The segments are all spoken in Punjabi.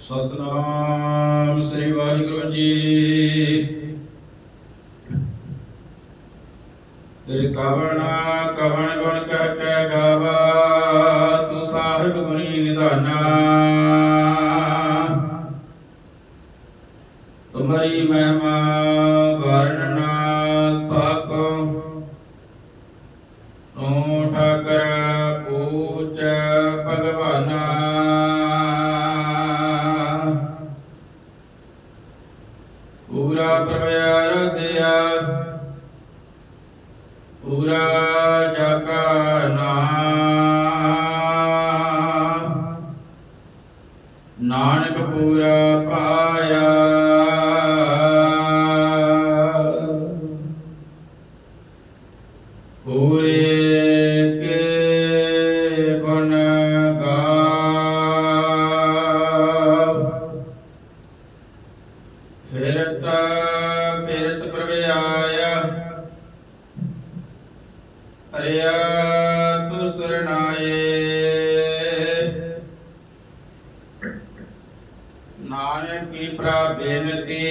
ਸਤਨਾਮ ਸ੍ਰੀ ਵਾਹਿਗੁਰੂ ਜੀ। ਤੇਰੇ ਕਵਣਾ ਕਵਣ ਗੁਣ ਕਹਿ ਕੇ ਗਾਵਾ, ਤੂੰ ਸਾਹਿਬ ਗੁਣੀ ਨਿਧਾਨਾ। ਤੁਮਰੀ ਮਹਿਮਾ ਵਰਣ ਨਾ ਸਕੋ ਤੂੰ ਠਾਕਰ ਪੂਜ ਭਗਵਾਨਾ। ਪੂਰਾ ਜਗਾ ਨਾ ਨਾਨਕ ਪੂਰਾ ਪਾਇਆ। ਪੂਰੇ ਕੇ ਗੁਣ ਗਾਵ ਅਰਿਆ ਤੂ ਸਰਣਾਏ ਨਾਨਕ ਕੀ ਪ੍ਰਾਬਿਨਤੀ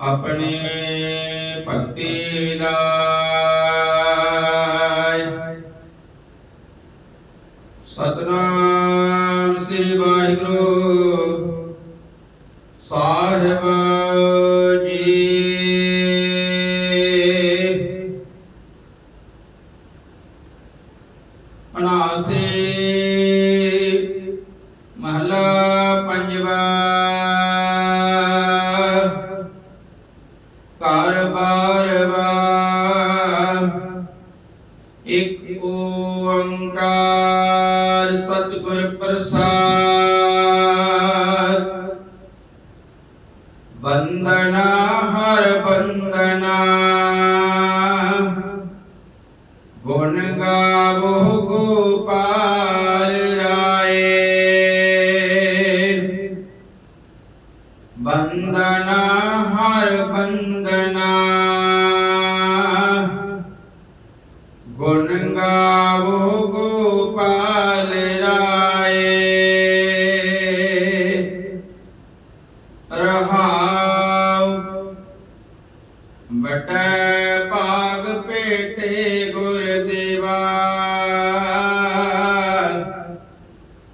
ਆਪਣੀ ਭਗਤੀ ਲਾਇ। ਸਤਨਾਮ ਸ੍ਰੀ ਵਾਹਿਗੁਰੂ। ਸਾਹਿਬ ਅਨਾਸੇ ਮਹਲਾ ਪੰਜਵਾ। ਘਰ ਬਾਰਵਾ। ਇਕ ਓੰਕਾਰ ਸਤਿਗੁਰ ਪ੍ਰਸਾਦ। ਬੰਦਨਾ ਹਰ ਬੰਦਨਾ ਗੁਣ ਗਾਵੋ ਗੋਪਾਲ ਰਾਏ। ਰਹਾਉ ਬਟੈ ਭਾਗ ਪੇਟੇ ਗੁਰ ਦੇਵਾ।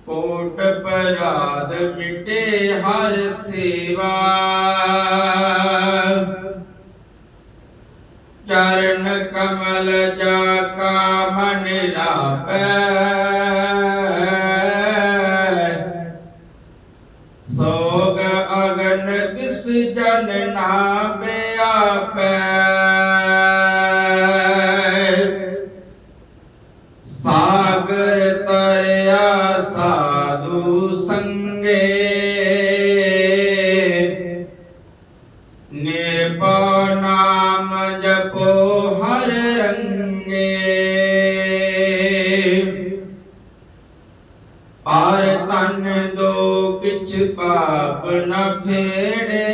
ਕੋਟ ਪਰਾਦ ਮਿਟੇ ਹਰ ਸੇਵਾ। ਚਰਨ ਕਮਲ ਜਾ ਕਾ ਮਨ ਲਾਪੈ ਸੋਗ ਅਗਨ ਦਿਸ ਜਨ ਨਾ ਨਿਰਭਉ ਨਾਮ ਜਪੋ ਹਰ ਰੰਗੇ। ਔਰ ਤਨ ਦੋ ਕਿਛ ਪਾਪ ਨ ਫੇੜੇ।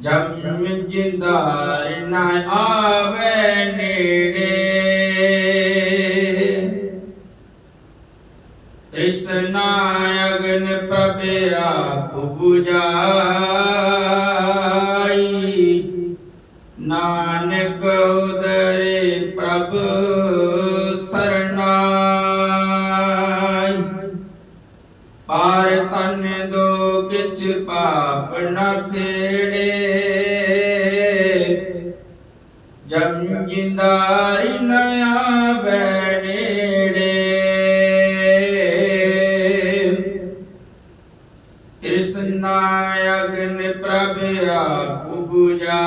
ਜਮ ਜਿੰਦਾਰ ਨ ਆਵੇ ਨੇੜੇ। ਪ੍ਰਭ ਆਪ 부ਜਾਈ ਨਾਨਕ ਉਦਰੇ ਪ੍ਰਭ ਸਰਨਾਈ। ਪਾਰ ਤਨ ਦੋ ਕਿਛ ਪਾਪ ਨ ਫੇੜੇ ਜਮ ਜਿੰਦਾਰੀ ਜਿਨਾ ਅਗਨ ਪ੍ਰਭ ਆਪੁ 부ਜਾਈ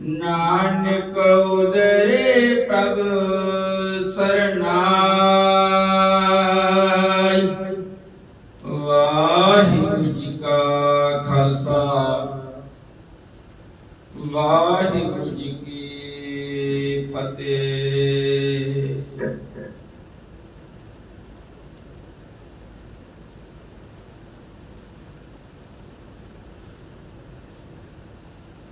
ਨਾਨਕ ਉਦਰੇ ਪ੍ਰਭ ਸਰਨਾਈ। ਵਾਹਿਗੁਰੂ ਜੀ ਕਾ ਖਾਲਸਾ। ਵਾਹਿਗੁਰੂ ਜੀ ਕੀ ਫਤਿਹ।